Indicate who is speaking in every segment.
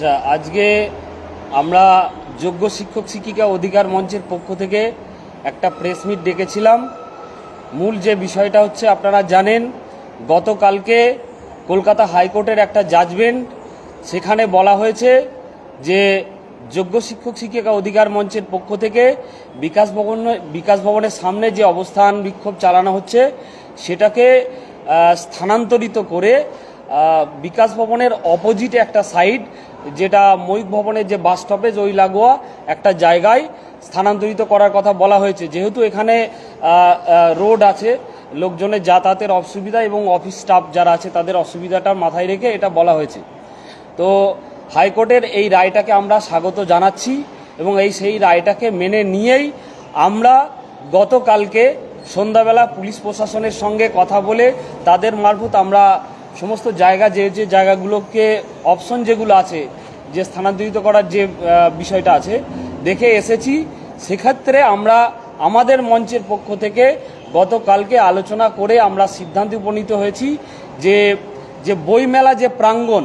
Speaker 1: আচ্ছা আজকে আমরা যোগ্য শিক্ষক শিক্ষিকা অধিকার মঞ্চের পক্ষ থেকে একটা প্রেস মিট ডেকেছিলাম। মূল যে বিষয়টা হচ্ছে, আপনারা জানেন, গতকালকে কলকাতা হাইকোর্টের একটা জাজমেন্ট সেখানে বলা হয়েছে যে যোগ্য শিক্ষক শিক্ষিকা অধিকার মঞ্চের পক্ষ থেকে বিকাশ ভবন, বিকাশ ভবনের সামনে যে অবস্থান বিক্ষোভ চালানো হচ্ছে, সেটাকে স্থানান্তরিত করে বিকাশ ভবনের অপোজিটে একটা সাইড যেটা ময়ূক ভবনের যে বাস স্টপেজ ওই লাগোয়া একটা জায়গায় স্থানান্তরিত করার কথা বলা হয়েছে। যেহেতু এখানে রোড আছে, লোকজনের যাতায়াতের অসুবিধা এবং অফিস স্টাফ যারা আছে, তাদের অসুবিধাটা মাথায় রেখে এটা বলা হয়েছে। তো হাইকোর্টের এই রায়টাকে আমরা স্বাগত জানাচ্ছি এবং এই সেই রায়টাকে মেনে নিয়েই আমরা গতকালকে সন্ধ্যাবেলা পুলিশ প্রশাসনের সঙ্গে কথা বলে তাদের মারফত আমরা সমস্ত জায়গা, যে যে জায়গাগুলোকে অপশন যেগুলো আছে, যে স্থানান্তরিত করার যে বিষয়টা আছে, দেখে এসেছি। সেক্ষেত্রে আমরা আমাদের মঞ্চের পক্ষ থেকে গতকালকে আলোচনা করে আমরা সিদ্ধান্তে উপনীত হয়েছি যে যে বইমেলা যে প্রাঙ্গণ,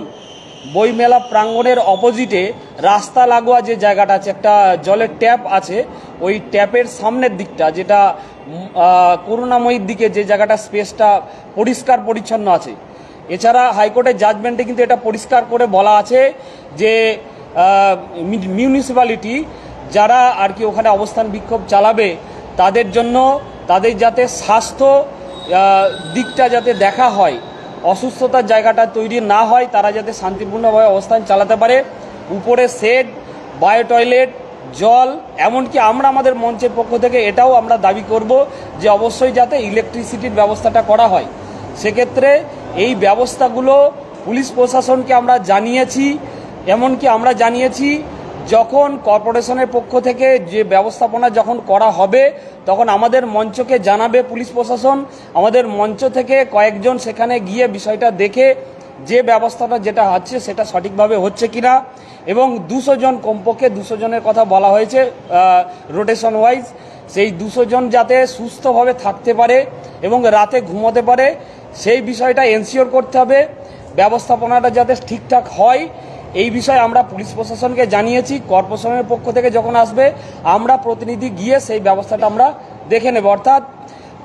Speaker 1: বইমেলা প্রাঙ্গণের অপোজিটে রাস্তা লাগোয়া যে জায়গাটা আছে, একটা জলের ট্যাপ আছে, ওই ট্যাপের সামনের দিকটা, যেটা করুণাময়ীর দিকে যে জায়গাটা স্পেসটা পরিষ্কার পরিচ্ছন্ন আছে এছাড়া হাইকোর্টের জাজমেন্টে কিন্তু এটা পরিষ্কার করে বলা আছে যে মিউনিসিপ্যালিটি যারা আর কি ওখানে অবস্থান বিক্ষোভ চালাবে, তাদের জন্য তাদের যাতে স্বাস্থ্য দিকটা যাতে দেখা হয়, অসুস্থতার জায়গাটা তৈরি না হয়, তারা যাতে শান্তিপূর্ণভাবে অবস্থান চালাতে পারে। উপরে শেড বায়ো টয়লেট জল, এমনকি আমরা আমাদের মঞ্চের পক্ষ থেকে এটাও আমরা দাবি করব যে, অবশ্যই যাতে ইলেকট্রিসিটির ব্যবস্থাটা করা হয়। সেক্ষেত্রে এই ব্যবস্থাগুলো পুলিশ প্রশাসনকে আমরা জানিয়েছি, এমনকি আমরা জানিয়েছি যখন কর্পোরেশনের পক্ষ থেকে যে ব্যবস্থাপনা যখন করা হবে, তখন আমাদের মঞ্চকে জানাবে পুলিশ প্রশাসন। আমাদের মঞ্চ থেকে কয়েকজন সেখানে গিয়ে বিষয়টা দেখে যে ব্যবস্থাটা যেটা হচ্ছে সেটা সঠিকভাবে হচ্ছে কিনা এবং দুশো জন কমপক্ষে দুশো জনের কথা বলা হয়েছে রোটেশন ওয়াইজ সেই দুশো জন যাতে সুস্থভাবে থাকতে পারে এবং রাতে ঘুমোতে পারে। সেই বিষয়টা এনশিওর করতে হবে, ব্যবস্থাপনাটা যাতে ঠিকঠাক হয়। এই বিষয়ে আমরা পুলিশ প্রশাসনকে জানিয়েছি, কর্পোরেশনের পক্ষ থেকে যখন আসবে, আমরা প্রতিনিধি গিয়ে সেই ব্যবস্থাটা আমরা দেখে নেব। অর্থাৎ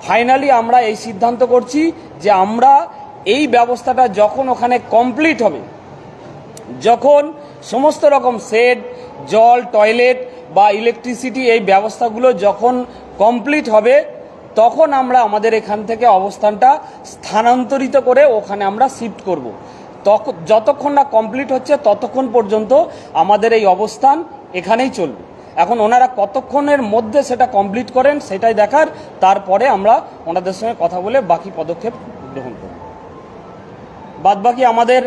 Speaker 1: ফাইনালি আমরা এই সিদ্ধান্ত করছি যে আমরা এই ব্যবস্থাটা যখন ওখানে কমপ্লিট হবে, যখন সমস্ত রকম শেড জল টয়লেট বা ইলেকট্রিসিটি এই ব্যবস্থাগুলো যখন কমপ্লিট হবে তখন আমরা আমাদের এখান থেকে অবস্থানটা স্থানান্তরিত করে ওখানে আমরা শিফট করব। যতক্ষণ না কমপ্লিট হচ্ছে ততক্ষণ পর্যন্ত আমাদের এই অবস্থান এখানেই চলবে। এখন ওনারা কতক্ষণের মধ্যে সেটা কমপ্লিট করেন সেটাই দেখার, তারপরে আমরা ওনাদের সঙ্গে কথা বলে বাকি পদক্ষেপ গ্রহণ করব। বাদ বাকি আমাদের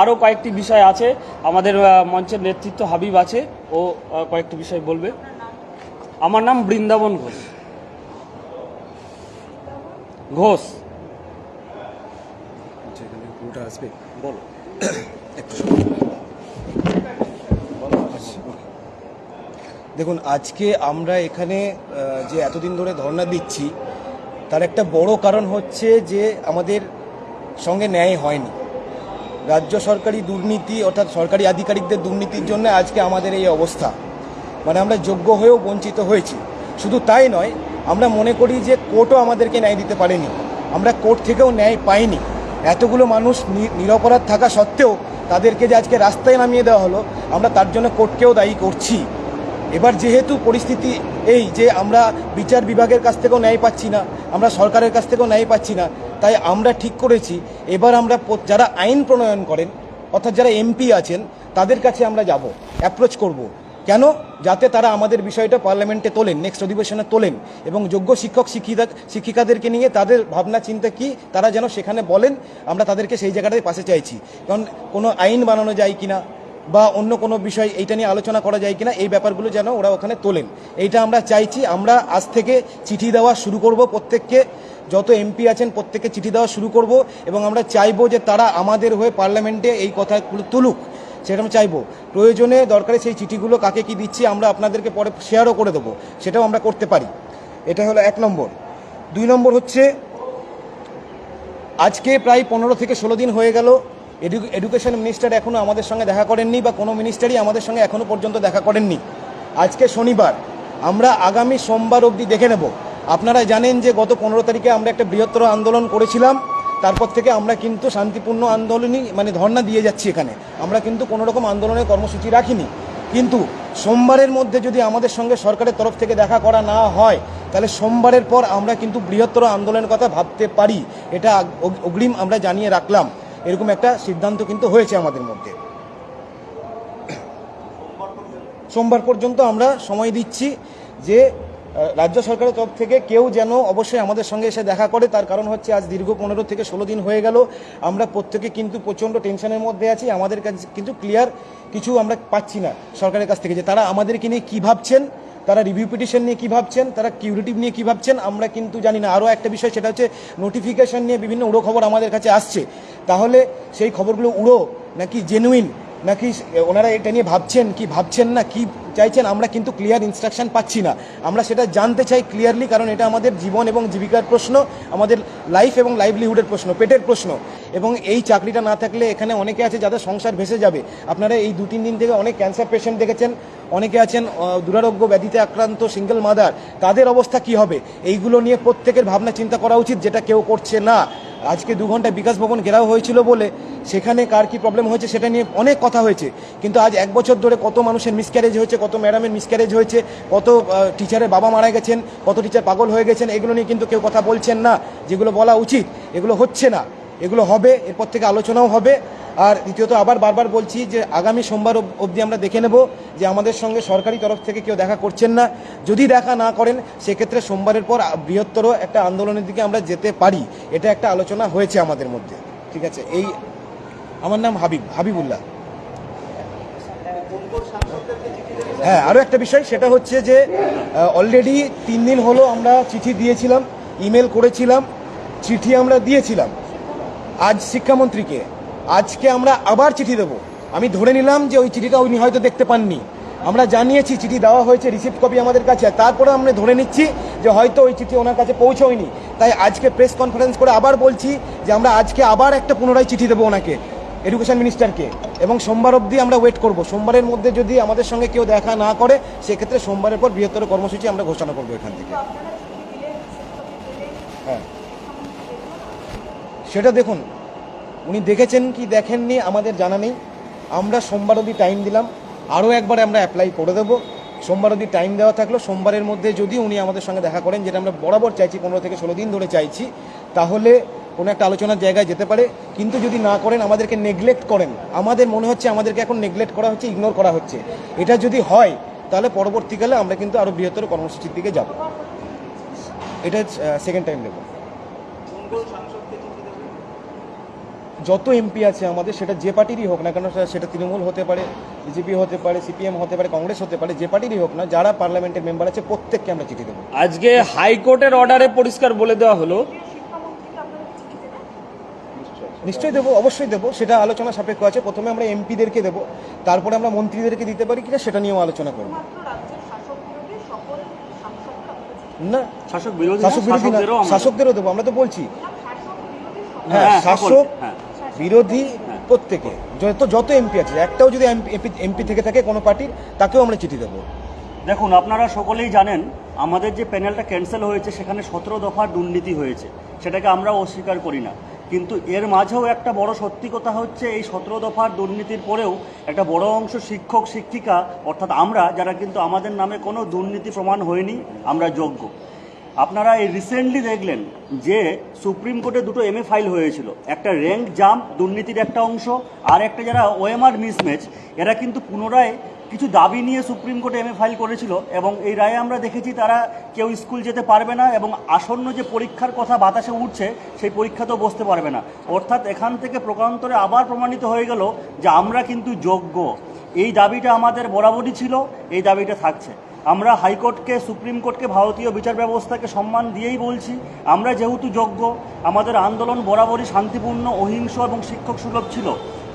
Speaker 1: আরও কয়েকটি বিষয় আছে। আমাদের মঞ্চের নেতৃত্ব হাবিব আছে। ও কয়েকটি বিষয় বলবে। আমার নাম বৃন্দাবন ঘোষ। ঘোষ।
Speaker 2: যেখানে পুরোটা আসবে।
Speaker 1: বলো।
Speaker 2: দেখুন আজকে আমরা এখানে যে এতদিন ধরে ধর্ণা দিচ্ছি তার একটা বড় কারণ হচ্ছে যে আমাদের সঙ্গে ন্যায় হয়নি। রাজ্য সরকারি দুর্নীতি অর্থাৎ সরকারি আধিকারিকদের দুর্নীতির জন্য আজকে আমাদের এই অবস্থা। মানে আমরা যোগ্য হয়েও বঞ্চিত হয়েছি। শুধু তাই নয় আমরা মনে করি যে কোর্টও আমাদেরকে ন্যায় দিতে পারেনি। আমরা কোর্ট থেকেও ন্যায় পাইনি। এতগুলো মানুষ নিরপরাধ থাকা সত্ত্বেও তাদেরকে যে আজকে রাস্তায় নামিয়ে দেওয়া হলো, আমরা তার জন্য কোর্টকেও দায়ী করছি। এবার যেহেতু পরিস্থিতি এই যে আমরা বিচার বিভাগের কাছ থেকেও ন্যায় পাচ্ছি না, আমরা সরকারের কাছ থেকেও ন্যায় পাচ্ছি না, তাই আমরা ঠিক করেছি, এবার আমরা যারা আইন প্রণয়ন করেন, অর্থাৎ যারা এমপি আছেন, তাদের কাছে আমরা যাব, অ্যাপ্রোচ করব। কেন? যাতে তারা আমাদের বিষয়টা পার্লামেন্টে তোলেন নেক্সট অধিবেশনে তোলেন, এবং যোগ্য শিক্ষক শিক্ষিকা শিক্ষিকাদেরকে নিয়ে তাদের ভাবনা, চিন্তা কি? তারা যেন সেখানে বলেন, আমরা তাদেরকে সেই জায়গাটায় পাশে চাইছি। কারণ কোনো আইন বানানো যায় কিনা, বা অন্য কোনো বিষয় এইটা নিয়ে আলোচনা করা যায় কিনা, এই ব্যাপারগুলো যেন ওরা ওখানে তোলেন। এইটা আমরা চাইছি, আমরা আজ থেকে চিঠি দেওয়া শুরু করব প্রত্যেককে। যত এমপি আছেন প্রত্যেককে চিঠি দেওয়া শুরু করব, এবং আমরা চাইব যে তারা আমাদের হয়ে পার্লামেন্টে এই কথাগুলো তুলুক। সেটা আমরা চাইব। প্রয়োজনে দরকারে সেই চিঠিগুলো কাকে কি দিচ্ছি আমরা আপনাদেরকে পরে শেয়ারও করে দেবো। সেটাও আমরা করতে পারি। এটা হলো এক নম্বর। দুই নম্বর হচ্ছে, আজকে প্রায় পনেরো থেকে ষোলো দিন হয়ে গেল। এডুকেশন মিনিস্টার এখনও আমাদের সঙ্গে দেখা করেননি বা কোনো মিনিস্টারই আমাদের সঙ্গে এখনও পর্যন্ত দেখা করেননি। আজকে শনিবার। আমরা আগামী সোমবার অবধি দেখে নেব। আপনারা জানেন যে গত পনেরো তারিখে আমরা একটা বৃহত্তর আন্দোলন করেছিলাম। তারপর থেকে আমরা কিন্তু শান্তিপূর্ণ আন্দোলনই মানে ধর্ণা দিয়ে যাচ্ছি এখানে। আমরা কিন্তু কোনো রকম আন্দোলনের কর্মসূচি রাখিনি। কিন্তু সোমবারের মধ্যে যদি আমাদের সঙ্গে সরকারের তরফ থেকে দেখা করা না হয়, তাহলে সোমবারের পর আমরা কিন্তু বৃহত্তর আন্দোলনের কথা ভাবতে পারি। এটা অগ্রিম আমরা জানিয়ে রাখলাম। এরকম একটা সিদ্ধান্ত কিন্তু হয়েছে আমাদের মধ্যে। সোমবার পর্যন্ত আমরা সময় দিচ্ছি যে রাজ্য সরকারের তরফ থেকে কেউ যেন অবশ্যই আমাদের সঙ্গে এসে দেখা করে। তার কারণ হচ্ছে আজ দীর্ঘ পনেরো থেকে ষোলো দিন হয়ে গেল। আমরা প্রত্যেকে কিন্তু প্রচণ্ড টেনশনের মধ্যে আছি। আমাদের কাছে কিন্তু ক্লিয়ার কিছু আমরা পাচ্ছি না সরকারের কাছ থেকে যে তারা আমাদেরকে নিয়ে কী ভাবছেন, তারা রিভিউ পিটিশন নিয়ে কী ভাবছেন, তারা কিউরিটিভ নিয়ে কী ভাবছেন, আমরা কিন্তু জানি না। আরও একটা বিষয় সেটা হচ্ছে নোটিফিকেশন নিয়ে বিভিন্ন উড়ো খবর আমাদের কাছে আসছে। তাহলে সেই খবরগুলো উড়ো নাকি জেনুইন নাকি ওনারা এটা নিয়ে ভাবছেন, কি ভাবছেন না, কি চাইছেন, আমরা কিন্তু ক্লিয়ার ইনস্ট্রাকশন পাচ্ছি না। আমরা সেটা জানতে চাই ক্লিয়ারলি কারণ এটা আমাদের জীবন এবং জীবিকার প্রশ্ন, আমাদের লাইফ এবং লাইভলিহুডের প্রশ্ন, পেটের প্রশ্ন। এবং এই চাকরিটা না থাকলে এখানে অনেকে আছে যাদের সংসার ভেসে যাবে। আপনারা এই দু তিন দিন থেকে অনেক ক্যান্সার পেশেন্ট দেখেছেন, অনেকে আছেন দুরারোগ্য ব্যাধিতে আক্রান্ত সিঙ্গেল মাদার তাদের অবস্থা কি হবে? এইগুলো নিয়ে প্রত্যেকের ভাবনা চিন্তা করা উচিত, যেটা কেউ করছে না। আজকে দু ঘন্টায় বিকাশ ভবন ঘেরাও হয়েছিল বলে সেখানে কার কি প্রবলেম হয়েছে সেটা নিয়ে অনেক কথা হয়েছে। কিন্তু আজ এক বছর ধরে কত মানুষের মিসক্যারেজ হয়েছে, কত ম্যাডামের মিসক্যারেজ হয়েছে, কত টিচারের বাবা মারা গেছেন, কত টিচার পাগল হয়ে গেছেন, এগুলো নিয়ে কিন্তু কেউ কথা বলছেন না। যেগুলো বলা উচিত, এগুলো হচ্ছে না। এগুলো হবে, এরপর থেকে আলোচনাও হবে। আর দ্বিতীয়ত আবার বারবার বলছি যে আগামী সোমবার অবধি আমরা দেখে নেব যে আমাদের সঙ্গে সরকারি তরফ থেকে কেউ দেখা করছেন না। যদি দেখা না করেন, সেক্ষেত্রে সোমবারের পর বৃহত্তর একটা আন্দোলনের দিকে আমরা যেতে পারি। এটা একটা আলোচনা হয়েছে আমাদের মধ্যে। ঠিক আছে? এই আমার নাম হাবিব, হাবিবুল্লাহ। হ্যাঁ আরও একটা বিষয়, সেটা হচ্ছে যে অলরেডি তিন দিন হলো আমরা চিঠি দিয়েছিলাম ইমেল করেছিলাম, চিঠি আমরা দিয়েছিলাম। আজ শিক্ষামন্ত্রীকে। আজকে আমরা আবার চিঠি দেবো। আমি ধরে নিলাম যে ওই চিঠিটা উনি হয়তো দেখতে পাননি। আমরা জানিয়েছি, চিঠি দেওয়া হয়েছে রিসিপ্ট কপি আমাদের কাছে। তারপরে আমরা ধরে নিচ্ছি যে হয়তো ওই চিঠি ওনার কাছে পৌঁছয়নি। তাই আজকে প্রেস কনফারেন্স করে আবার বলছি যে আমরা আজকে আবার একটা পুনরায় চিঠি দেবো ওনাকে এডুকেশন মিনিস্টারকে এবং সোমবার অবধি আমরা ওয়েট করব। সোমবারের মধ্যে যদি আমাদের সঙ্গে কেউ দেখা না করে, সেক্ষেত্রে সোমবারের পর বৃহত্তর কর্মসূচি আমরা ঘোষণা করব এখান থেকে। হ্যাঁ। সেটা দেখুন উনি দেখেছেন কি দেখেননি, আমাদের জানা নেই। আমরা সোমবার অবধি টাইম দিলাম। আরও একবার আমরা অ্যাপ্লাই করে দেবো। সোমবার অবধি টাইম দেওয়া থাকল। সোমবারের মধ্যে যদি উনি আমাদের সঙ্গে দেখা করেন, যেটা আমরা বরাবর চাইছি, পনেরো থেকে ষোলো দিন ধরে চাইছি, তাহলে কোনো একটা আলোচনার জায়গায় যেতে পারে। কিন্তু যদি না করেন, আমাদেরকে নেগলেক্ট করেন। আমাদের মনে হচ্ছে, আমাদেরকে এখন নেগলেক্ট করা হচ্ছে ইগনোর করা হচ্ছে। এটা যদি হয়, তাহলে পরবর্তীকালে আমরা কিন্তু আরও বৃহত্তর কর্মসূচির দিকে যাব। এটা সেকেন্ড টাইম দেবো। যত এমপি আছে আমাদের সেটা যে পার্টিরই হোক না কেন সেটা- তৃণমূল হতে পারে বিজেপি হতে পারে সিপিএম হতে পারে কংগ্রেস হতে পারে যে পার্টিরই হোক না যারা পার্লামেন্টের মেম্বার আছে প্রত্যেককে আমরা চিঠি দেবো।
Speaker 1: আজকে হাইকোর্টের অর্ডারে পরিষ্কার বলে দেওয়া হলো।
Speaker 2: নিশ্চয়ই দেবো অবশ্যই দেবো সেটা আলোচনা সাপেক্ষ আছে। প্রথমে আমরা এমপিদেরকে দেবো তারপরে আমরা মন্ত্রীদেরকে দিতে পারি কিনা সেটা নিয়েও আলোচনা করব। না
Speaker 1: শাসক বিরোধী শাসকদেরও
Speaker 2: দেবো আমরা তো বলছি। হ্যাঁ
Speaker 1: হ্যাঁ,
Speaker 2: শাসক
Speaker 1: হ্যাঁ।
Speaker 2: বিরোধী প্রত্যেকে, যত যত এমপি আছে, একটাও যদি এমপি এমপি থেকে থাকে কোনো পার্টির, তাকেও আমরা চিঠি দেবো।
Speaker 3: দেখুন, আপনারা সকলেই জানেন, আমাদের যে প্যানেলটা ক্যান্সেল হয়েছে, সেখানে সতেরো দফার দুর্নীতি হয়েছে। সেটাকে আমরা অস্বীকার করি না। কিন্তু এর মাঝেও একটা বড় সত্যি কথা হচ্ছে, এই সতেরো দফার দুর্নীতির পরেও একটা বড় অংশ শিক্ষক, শিক্ষিকা, অর্থাৎ আমরা, যারা কিন্তু আমাদের নামে কোনো দুর্নীতি প্রমাণ হয়নি, আমরা যোগ্য। আপনারা এই রিসেন্টলি দেখলেন যে সুপ্রিম কোর্টে দুটো এমএ ফাইল হয়েছিল। একটা র্যাঙ্ক জাম্প দুর্নীতির একটা অংশ, আর একটা যারা ওএমআর মিসম্যাচ এরা কিন্তু পুনরায় কিছু দাবি নিয়ে সুপ্রিম কোর্টে এমএ ফাইল করেছিল এবং এই রায়ে আমরা দেখেছি তারা কেউ স্কুল যেতে পারবে না এবং আসন্ন যে পরীক্ষার কথা বাতাসে উঠছে, সেই পরীক্ষাতেও বসতে পারবে না। অর্থাৎ এখান থেকে প্রকান্তরে আবার প্রমাণিত হয়ে গেল যে আমরা কিন্তু যোগ্য। এই দাবিটা আমাদের বরাবরই ছিল, এই দাবিটা থাকছে। আমরা হাইকোর্টকে সুপ্রিম কোর্টকে ভারতীয় বিচার ব্যবস্থাকে সম্মান দিয়েই বলছি আমরা যেহেতু যোগ্য আমাদের আন্দোলন বরাবরই শান্তিপূর্ণ অহিংস এবং শিক্ষক সুলভ ছিল।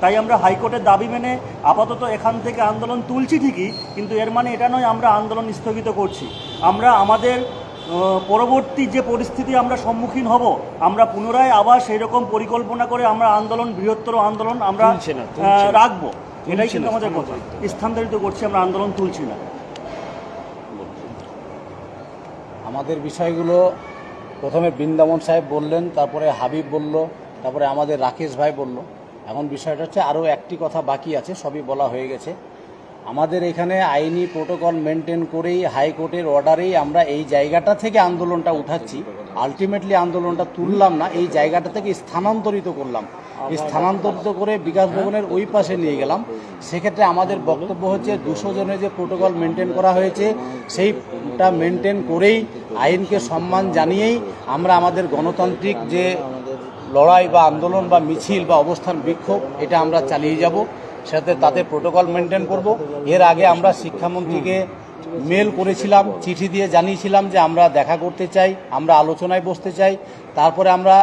Speaker 3: তাই আমরা হাইকোর্টের দাবি মেনে আপাতত এখান থেকে আন্দোলন তুলছি ঠিকই কিন্তু এর মানে এটা নয় আমরা আন্দোলন স্থগিত করছি। আমরা আমাদের পরবর্তী যে পরিস্থিতি আমরা সম্মুখীন হব আমরা পুনরায় আবার সেই রকম পরিকল্পনা করে আমরা আন্দোলন বৃহত্তর আন্দোলন আমরা। রাখব। এটাই কিন্তু আমাদের কথা। স্থানান্তরিত করছি আমরা আন্দোলন তুলছি না।
Speaker 4: আমাদের বিষয়গুলো প্রথমে বৃন্দাবন সাহেব বললেন, তারপরে হাবিব বলল, তারপরে আমাদের রাকেশ ভাই বলল। এখন বিষয়টা হচ্ছে আরও একটি কথা বাকি আছে, সবই বলা হয়ে গেছে। আমাদের এখানে আইনি প্রোটোকল মেনটেন করেই, হাইকোর্টের অর্ডারেই আমরা এই জায়গাটা থেকে আন্দোলনটা উঠাচ্ছি। আলটিমেটলি আন্দোলনটা তুললাম না, এই জায়গাটা থেকে স্থানান্তরিত করলাম। স্থানান্তরিত করে বিকাশ ভবনের ওই পাশে নিয়ে গেলাম। সেক্ষেত্রে আমাদের বক্তব্য হচ্ছে, দুশো জনের যে প্রোটোকল মেনটেন করা হয়েছে, সেইটা মেনটেন করেই আইনকে সম্মান জানিয়েই আমরা আমাদের গণতান্ত্রিক যে লড়াই বা আন্দোলন বা মিছিল বা অবস্থান বিক্ষোভ, এটা আমরা চালিয়ে যাব। সাথে তাতে প্রোটোকল মেনটেন করব। এর আগে আমরা শিক্ষামন্ত্রীকে মেল করেছিলাম, চিঠি দিয়ে জানিয়েছিলাম যে আমরা দেখা করতে চাই, আমরা আলোচনায় বসতে চাই। তারপরে আমরা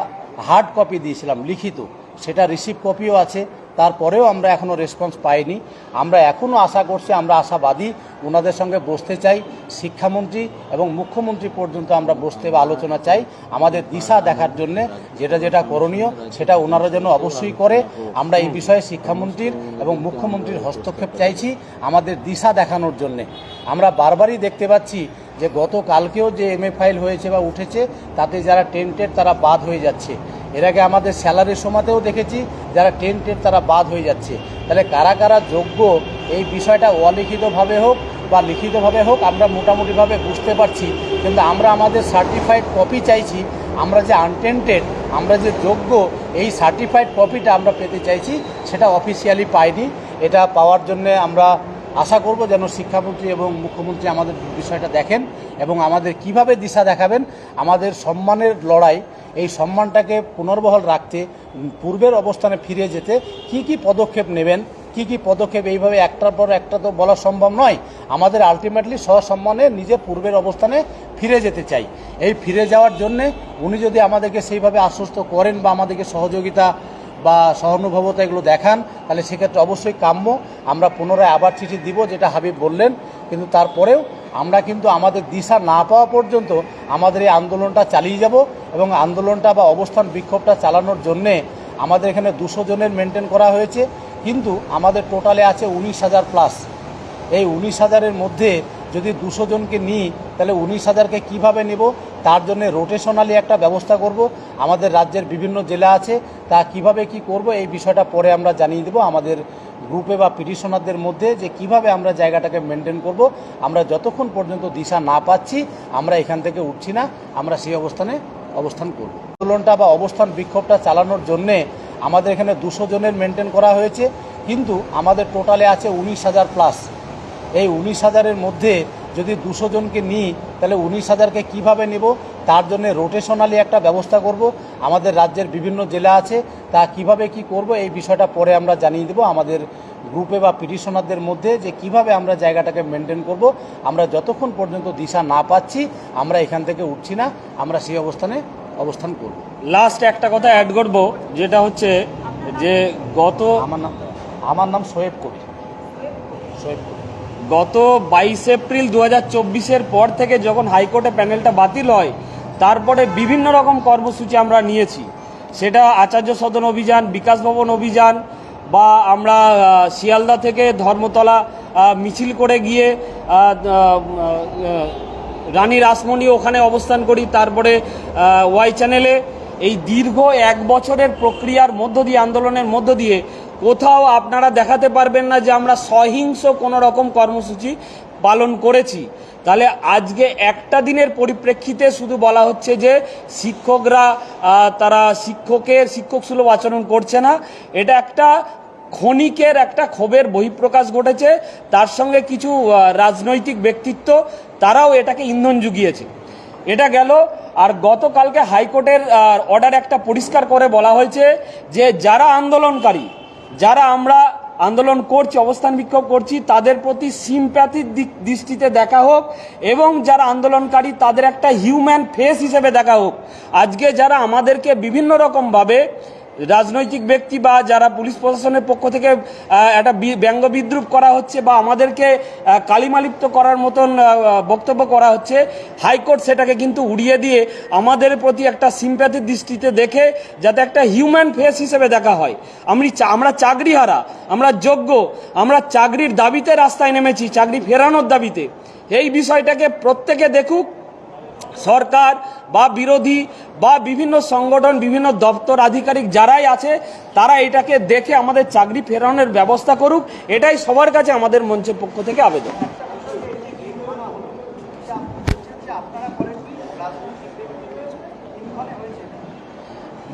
Speaker 4: হার্ড কপি দিয়েছিলাম, লিখিত। সেটা রিসিভ কপিও আছে, তারপরেও আমরা এখনও রেসপন্স পাইনি। আমরা এখনও আশা করছি, আমরা আশাবাদী ওনাদের সঙ্গে বসতে চাই, শিক্ষামন্ত্রী এবং মুখ্যমন্ত্রী পর্যন্ত আমরা বসতে বা আলোচনা চাই, আমাদের দিশা দেখার জন্যে, যেটা যেটা করণীয়, সেটা ওনারা যেন অবশ্যই করে। আমরা এই বিষয়ে শিক্ষামন্ত্রীর এবং মুখ্যমন্ত্রীর হস্তক্ষেপ চাইছি, আমাদের দিশা দেখানোর জন্যে। আমরা বারবারই দেখতে পাচ্ছি যে গতকালকেও যে এমএ ফাইল হয়েছে বা উঠেছে, তাতে যারা টেন্টেড তারা বাদ হয়ে যাচ্ছে। এর আগে আমাদের স্যালারির সময়তেও দেখেছি যারা টেন্টেড তারা বাদ হয়ে যাচ্ছে। তাহলে কারা কারা যোগ্য এই বিষয়টা অলিখিতভাবে হোক বা লিখিতভাবে হোক আমরা মোটামুটিভাবে বুঝতে পারছি। কিন্তু আমরা আমাদের সার্টিফাইড কপি চাইছি, আমরা যে আনটেন্টেড আমরা যে যোগ্য এই সার্টিফাইড কপিটা আমরা পেতে চাইছি, সেটা অফিসিয়ালি পাইনি। এটা পাওয়ার জন্য আমরা আশা করব যেন শিক্ষামন্ত্রী এবং মুখ্যমন্ত্রী আমাদের বিষয়টা দেখেন এবং আমাদের কীভাবে দিশা দেখাবেন, আমাদের সম্মানের লড়াই এই সম্মানটাকে পুনর্বহাল রাখতে, পূর্বের অবস্থানে ফিরে যেতে কি কি পদক্ষেপ নেবেন, কি কি পদক্ষেপ এইভাবে একটার পর একটা তো বলা সম্ভব নয়, আমাদের আলটিমেটলি সসম্মানে নিজে পূর্বের অবস্থানে ফিরে যেতে চাই। এই ফিরে যাওয়ার জন্যে উনি যদি আমাদেরকে সেইভাবে আশ্বস্ত করেন বা আমাদেরকে সহযোগিতা বা সহানুভবতা এগুলো দেখান, তাহলে সেক্ষেত্রে অবশ্যই কাম্য। আমরা পুনরায় আবার চিঠি দিব, যেটা হাবিব বললেন কিন্তু তারপরেও আমরা কিন্তু আমাদের দিশা না পাওয়া পর্যন্ত আমাদের এই আন্দোলনটা চালিয়ে যাব এবং আন্দোলনটা বা অবস্থান বিক্ষোভটা চালানোর জন্যে আমাদের এখানে দুশো জনের মেনটেন করা হয়েছে। কিন্তু আমাদের টোটালে আছে উনিশ হাজার প্লাস এই উনিশ হাজারের মধ্যে যদি দুশো জনকে নিই, তাহলে উনিশ হাজারকে কীভাবে নেব? তার জন্য রোটেশনালি একটা ব্যবস্থা করব। আমাদের রাজ্যের বিভিন্ন জেলা আছে, তা কীভাবে কি করব এই বিষয়টা পরে আমরা জানিয়ে দেবো। আমাদের গ্রুপে বা পিটিশনারদের মধ্যে যে কীভাবে আমরা জায়গাটাকে মেনটেন করব, আমরা যতক্ষণ পর্যন্ত দিশা না পাচ্ছি, আমরা এখান থেকে উঠছি না, আমরা সেই অবস্থানে অবস্থান করব। আন্দোলনটা বা অবস্থান বিক্ষোভটা চালানোর জন্যে আমাদের এখানে দুশো জনের মেনটেন করা হয়েছে, কিন্তু আমাদের টোটালে আছে উনিশ হাজার প্লাস এই উনিশ হাজারের মধ্যে যদি দুশো জনকে নিই, তাহলে উনিশ হাজারকে কীভাবে নেব? তার জন্য রোটেশনালি একটা ব্যবস্থা করব। আমাদের রাজ্যের বিভিন্ন জেলা আছে তা কীভাবে কি করব এই বিষয়টা পরে আমরা জানিয়ে দেবো। আমাদের গ্রুপে বা পিটিশনারদের মধ্যে যে কীভাবে আমরা জায়গাটাকে মেনটেন করব আমরা যতক্ষণ পর্যন্ত দিশা না পাচ্ছি আমরা এখান থেকে উঠছি না আমরা সেই অবস্থানে অবস্থান করব।
Speaker 1: লাস্ট একটা কথা অ্যাড করব যেটা হচ্ছে যে গত
Speaker 4: আমার নাম আমার নাম সোয়েব কবি সোয়েব কবি
Speaker 1: গত বাইশ এপ্রিল দু হাজার চব্বিশের পর থেকে যখন হাইকোর্টে প্যানেলটা বাতিল হয় তারপরে বিভিন্ন রকম কর্মসূচি আমরা নিয়েছি। সেটা আচার্য সদন অভিযান, বিকাশ ভবন অভিযান বা আমরা শিয়ালদা থেকে ধর্মতলা মিছিল করে গিয়ে রানী রাসমণি ওখানে অবস্থান করি। তারপরে ওয়াই চ্যানেলে এই দীর্ঘ এক বছরের প্রক্রিয়ার মধ্য দিয়ে, আন্দোলনের মধ্য দিয়ে কোথাও আপনারা দেখাতে পারবেন না যে আমরা সহিংস কোনো রকম কর্মসূচি পালন করেছি। তাহলে আজকে একটা দিনের পরিপ্রেক্ষিতে শুধু বলা হচ্ছে যে শিক্ষকরা তারা শিক্ষকের শিক্ষক সুলভ আচরণ করছে না। এটা একটা ক্ষণিকের একটা ক্ষোভের বহিঃপ্রকাশ ঘটেছে। তার সঙ্গে কিছু রাজনৈতিক ব্যক্তিত্ব, তারাও এটাকে ইন্ধন জুগিয়েছে। এটা গেল, আর গতকালকে হাইকোর্টের অর্ডার একটা পরিষ্কার করে বলা হয়েছে যে যারা আন্দোলনকারী, যারা আমরা আন্দোলন করছি, অবস্থান বিক্ষোভ করছি, তাদের প্রতি সিম্প্যাথির দৃষ্টিতে দেখা হোক এবং যারা আন্দোলনকারী, তাদের একটা হিউম্যান ফেস হিসেবে দেখা হোক। আজকে যারা আমাদেরকে বিভিন্ন রকমভাবে রাজনৈতিক ব্যক্তি বা যারা পুলিশ প্রশাসনের পক্ষ থেকে একটা ব্যঙ্গ বিদ্রুপ করা হচ্ছে বা আমাদেরকে কালিমালিপ্ত করার মতন বক্তব্য করা হচ্ছে, হাইকোর্ট সেটাকে কিন্তু উড়িয়ে দিয়ে আমাদের প্রতি একটা সিম্প্যাথির দৃষ্টিতে দেখে যাতে একটা হিউম্যান ফেস হিসেবে দেখা হয়। আমি আমরা চাকরিহারা, আমরা যোগ্য, আমরা চাকরির দাবিতে রাস্তায় নেমেছি, চাকরি ফেরানোর দাবিতে। এই বিষয়টাকে প্রত্যেকে দেখুক সরকার বা বিরোধী বা বিভিন্ন সংগঠন, বিভিন্ন দপ্তর আধিকারিক যারাই আছে, তারা এটাকে দেখে আমাদের চাকরি ফেরানোর ব্যবস্থা করুক। এটাই সবার কাছে আমাদের মঞ্চের পক্ষ থেকে আবেদন।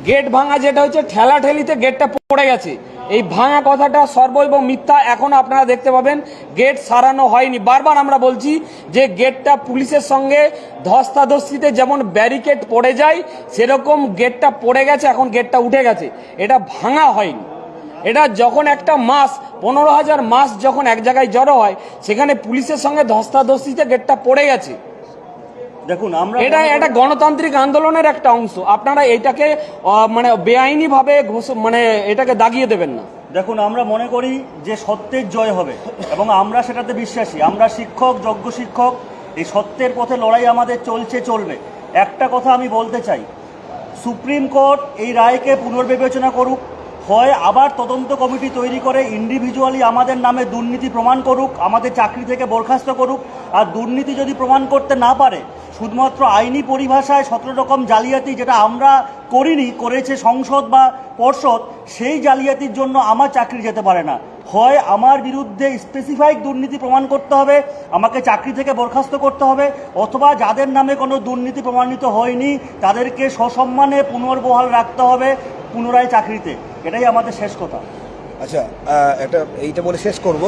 Speaker 1: গেট ভাঙা যেটা হচ্ছে ঠেলা ঠেলিতে গেটটা পড়ে গেছে। এই ভাঙা কথাটা সর্ব এবং মিথ্যা এখন আপনারা দেখতে পাবেন। গেট সারানো হয়নি। বারবার আমরা বলছি যে গেটটা পুলিশের সঙ্গে ধস্তাধস্তিতে যেমন ব্যারিকেড পড়ে যায়, সেরকম গেটটা পড়ে গেছে, এখন গেটটা উঠে গেছে। এটা ভাঙা হয়নি। এটা যখন একটা মাস পনেরো হাজার মাস যখন এক জায়গায় জড়ো হয়, সেখানে পুলিশের সঙ্গে ধস্তাধস্তিতে গেটটা পড়ে গেছে।
Speaker 3: দেখুন আমরা
Speaker 1: এটা একটা গণতান্ত্রিক আন্দোলনের একটা অংশ। আপনারা এটাকে মানে বেআইনি ভাবে মানে এটাকে দাগিয়ে দেবেন না।
Speaker 3: দেখুন আমরা মনে করি যে সত্যের জয় হবে এবং আমরা সেটাতে বিশ্বাসী। আমরা শিক্ষক যোগ্য শিক্ষক এই সত্যের পথে লড়াই আমাদের চলছে চলবে। একটা কথা আমি বলতে চাই। সুপ্রিম কোর্ট এই রায়কে পুনর্বিবেচনা করুক হয় আবার তদন্ত কমিটি তৈরি করে ইন্ডিভিজুয়ালি আমাদের নামে দুর্নীতি প্রমাণ করুক, আমাদের চাকরি থেকে বরখাস্ত করুক। আর দুর্নীতি যদি প্রমাণ করতে না পারে, শুধুমাত্র আইনি পরিভাষায় সতেরো রকম জালিয়াতি যেটা আমরা করিনি, করেছে সংসদ বা পর্ষদ, সেই জালিয়াতির জন্য আমার চাকরি যেতে পারে না। হয় আমার বিরুদ্ধে স্পেসিফাইক দুর্নীতি প্রমাণ করতে হবে, আমাকে চাকরি থেকে বরখাস্ত করতে হবে, অথবা যাদের নামে কোনো দুর্নীতি প্রমাণিত হয়নি, তাদেরকে সসম্মানে পুনর্বহাল রাখতে হবে পুনরায় চাকরিতে। এটাই আমাদের শেষ কথা।
Speaker 2: আচ্ছা এটা এইটা বলে শেষ করব।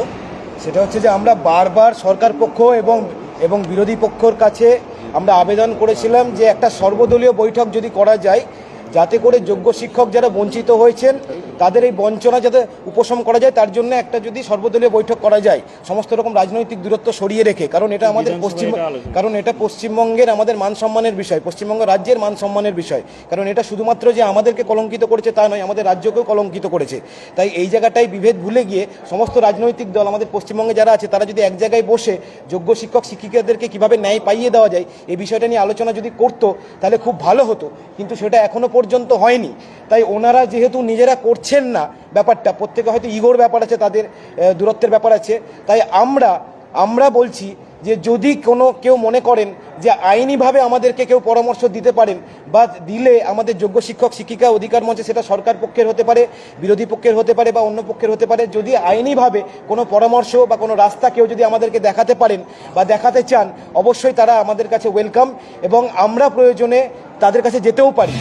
Speaker 2: সেটা হচ্ছে যে আমরা বারবার সরকার পক্ষ এবং এবং বিরোধী পক্ষর কাছে আমরা আবেদন করেছিলাম যে একটা সর্বদলীয় বৈঠক যদি করা যায় যাতে করে যোগ্য শিক্ষক যারা বঞ্চিত হয়েছেন তাদের এই বঞ্চনা যাতে উপশম করা যায় তার জন্য একটা যদি সর্বদলীয় বৈঠক করা যায় সমস্ত রকম রাজনৈতিক দূরত্ব সরিয়ে রেখে কারণ এটা আমাদের পশ্চিম কারণ এটা পশ্চিমবঙ্গের আমাদের মান সম্মানের বিষয় পশ্চিমবঙ্গ রাজ্যের মান সম্মানের বিষয় কারণ এটা শুধুমাত্র যে আমাদেরকে কলঙ্কিত করেছে তা নয় আমাদের রাজ্যকেও কলঙ্কিত করেছে। তাই এই জায়গাটায় বিভেদ ভুলে গিয়ে সমস্ত রাজনৈতিক দল আমাদের পশ্চিমবঙ্গে যারা আছে তারা যদি এক জায়গায় বসে যোগ্য শিক্ষক শিক্ষিকাদেরকে কীভাবে ন্যায় পাইয়ে দেওয়া যায় এই বিষয়টা নিয়ে আলোচনা যদি করতো তাহলে খুব ভালো হতো। কিন্তু সেটা এখনও পর্যন্ত হয়নি। তাই ওনারা যেহেতু নিজেরা করছেন না ব্যাপারটা, প্রত্যেকে হয়তো ইগোর ব্যাপার আছে, তাদের দূরত্বের ব্যাপার আছে। তাই আমরা আমরা বলছি যে যদি কোনো, কেউ মনে করেন যে আইনিভাবে আমাদেরকে কেউ পরামর্শ দিতে পারেন বা দিলে আমাদের যোগ্য শিক্ষক, শিক্ষিকা অধিকার মঞ্চে সেটা সরকার পক্ষের হতে পারে, বিরোধী পক্ষের হতে পারে বা অন্য পক্ষের হতে পারে, যদি আইনিভাবে কোনো পরামর্শ বা কোনো রাস্তা কেউ যদি আমাদেরকে দেখাতে পারেন বা দেখাতে চান, অবশ্যই তারা আমাদের কাছে ওয়েলকাম এবং আমরা প্রয়োজনে তাদের কাছে যেতেও পারি।